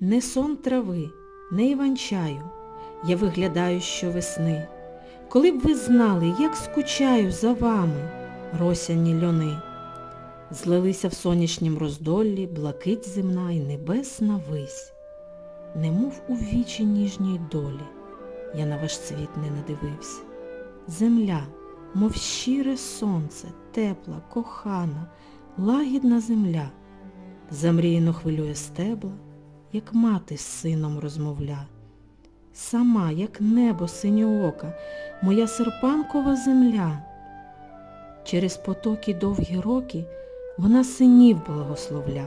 Не сон трави, не іванчаю, я виглядаю щовесни. Коли б ви знали, як скучаю за вами, росяні льони. Злилися в сонячнім роздоллі блакить земна і небесна вись. Немов у вічі ніжній долі, я на ваш цвіт не надивився. Земля, мов щире сонце, тепла, кохана, лагідна земля, замріяно хвилює стебла, як мати з сином розмовля. Сама, як небо синьоока, моя серпанкова земля. Через потоки довгі роки вона синів благословля.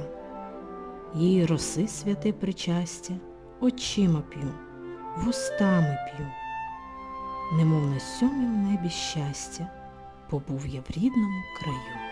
Її роси святе причастя, очима п'ю, вустами п'ю. Немов на сьомім небі щастя, побув я в рідному краю.